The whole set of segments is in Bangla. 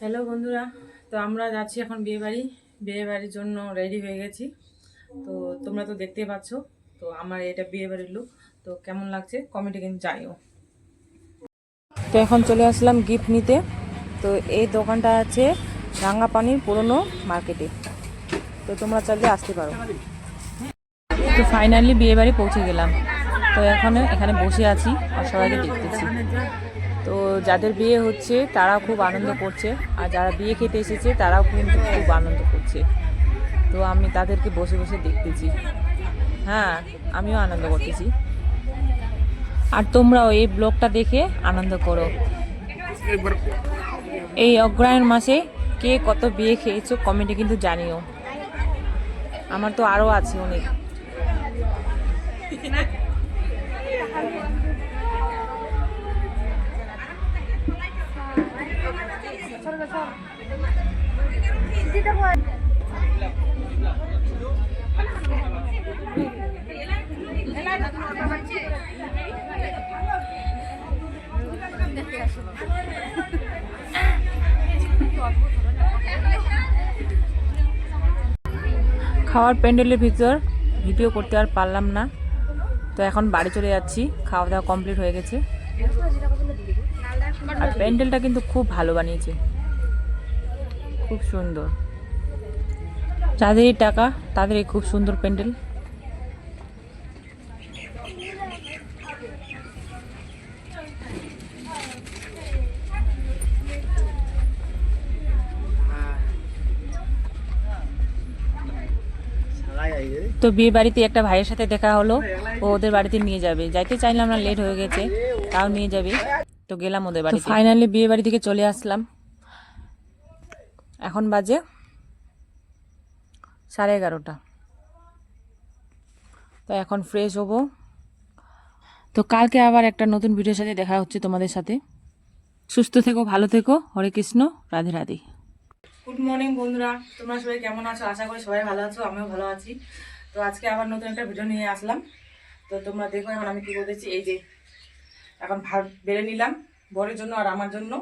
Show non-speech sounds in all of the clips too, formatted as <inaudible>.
হ্যালো বন্ধুরা, তো আমরা যাচ্ছি এখন বিয়ে বাড়ি। বিয়ে বাড়ির জন্য রেডি হয়ে গেছি। তো তোমরা তো দেখতেই পাচ্ছ, তো আমার এটা বিয়ে বাড়ির লুক তো কেমন লাগছে কমেন্টে কিন্তু জানিও। তো এখন চলে আসলাম গিফট নিতে। তো এই দোকানটা আছে রাঙ্গাপানির পুরনো মার্কেটে তো তোমরা চাইলে আসতে পারো। তো ফাইনালি বিয়ে বাড়ি পৌঁছে গেলাম। তো এখন এখানে বসে আছি আর সবাইকে দেখতেছি। তো যাদের বিয়ে হচ্ছে তারা খুব আনন্দ করছে। আর যারা বিয়ে খেতে এসেছে, তারাও কিন্তু খুব আনন্দ করছে। তো আমি তাদেরকে বসে বসে দেখতেছি। হ্যাঁ আমিও আনন্দ করতেছি। আর তোমরাও এই ব্লগটা দেখে আনন্দ করো। এই অগ্রায়ণ মাসে কে কত বিয়ে খেয়েছো কমেন্টে কিন্তু জানিও। আমার তো আরও আছে অনেক। খাওয়ার প্যান্ডেলের ভিতর ভিডিও করতে আর পারলাম না। তো এখন বাড়ি চলে যাচ্ছি। খাওয়া দাওয়া কমপ্লিট হয়ে গেছে। আর প্যান্ডেলটা কিন্তু খুব ভালো বানিয়েছে। খুব সুন্দর। যাদেরই টাকা তাদের খুব সুন্দর প্যান্ডেল। তো বিয়ে বাড়িতে একটা ভাইয়ের সাথে দেখা হলো ও ওদের বাড়িতে নিয়ে যাবে। যাইতে চাইলাম না লেট হয়ে গেছে তাও নিয়ে যাবে। তো গেলাম ওদের বাড়ি ফাইনালি বিয়ে বাড়ি থেকে চলে আসলাম। এখন বাজে সাড়ে এগারোটা। তো এখন ফ্রেশ হব। তো কালকে আবার একটা নতুন ভিডিওর সাথে দেখা হচ্ছে তোমাদের সাথে। সুস্থ থেকো, ভালো থেকো। হরে কৃষ্ণ, রাধে রাধে। গুড মর্নিং বন্ধুরা, তোমরা সবাই কেমন আছো? আশা করি সবাই ভালো আছো, আমিও ভালো আছি। তো আজকে আবার নতুন একটা ভিডিও নিয়ে আসলাম। তো তোমরা দেখো এখন আমি কি বলতেছি, এই যে এখন ভাত বেড়ে নিলাম, বরের জন্য আর আমার জন্য।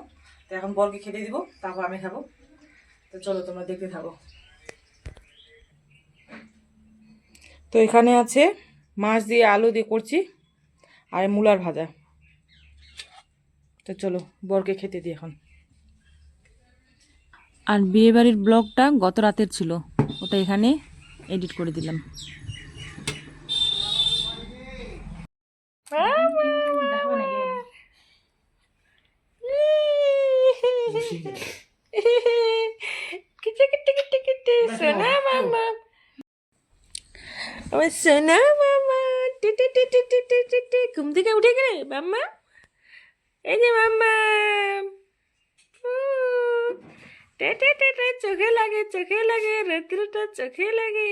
তো এখন বলকে খেতে দিব, তারপর আমি খাব। তো চলো তোমরা দেখতে থাকো। তো এখানে আছে মাছ দিয়ে আলু দিয়ে করছি আর মূলার ভাজা। তো চলো বরকে খেতে দিই এখন। আর বিয়েবাড়ির ব্লগটা গত রাতের ছিল ওটা এখানে এডিট করে দিলাম। <laughs> টুটু সোনা মামা। আমার সোনা মামা টুটু টুটু টুটু টুটু ঘুম থেকে উঠে গেলে মাম্মা। এই যে মাম্মা। টেটে টেটে চোখে লাগে চোখে লাগে রৌদ্রটা চোখে লাগে।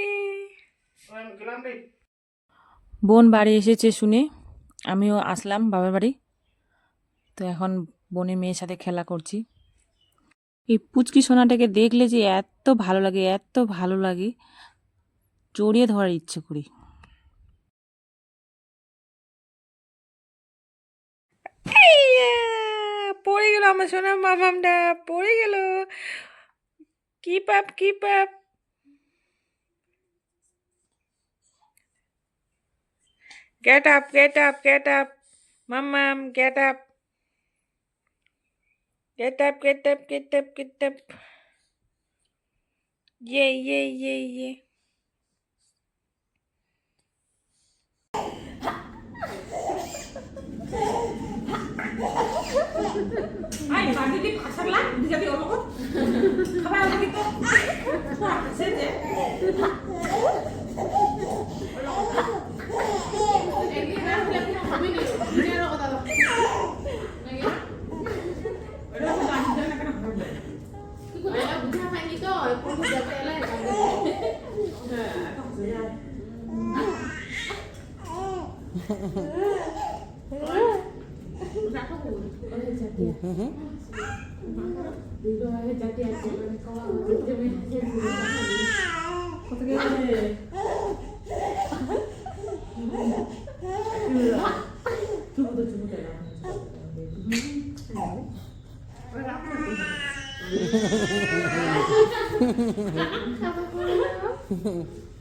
বোন বাড়ি এসেছে শুনে আমিও আসলাম বাবার বাড়ি। তো এখন বোনের মেয়ের সাথে খেলা করছি। এই পুচকি সোনাটাকে দেখলে যে এত ভালো লাগে এত ভালো লাগে জড়িয়ে ধরার ইচ্ছে করি পড়ে গেল আমার সোনা মামামটা পড়ে গেল কি পাপ কি পাপ Get up, get up, get up. Mom, get up. Get up, get up, get up, get up. Yeah, yeah, yeah, yeah. আই বাকি কি ফাসালা বিজাবি অলকত খাবার লাগি তো ফাসেতে Oh, kok jadi? Kok jadi? <laughs> 음. 가보세요.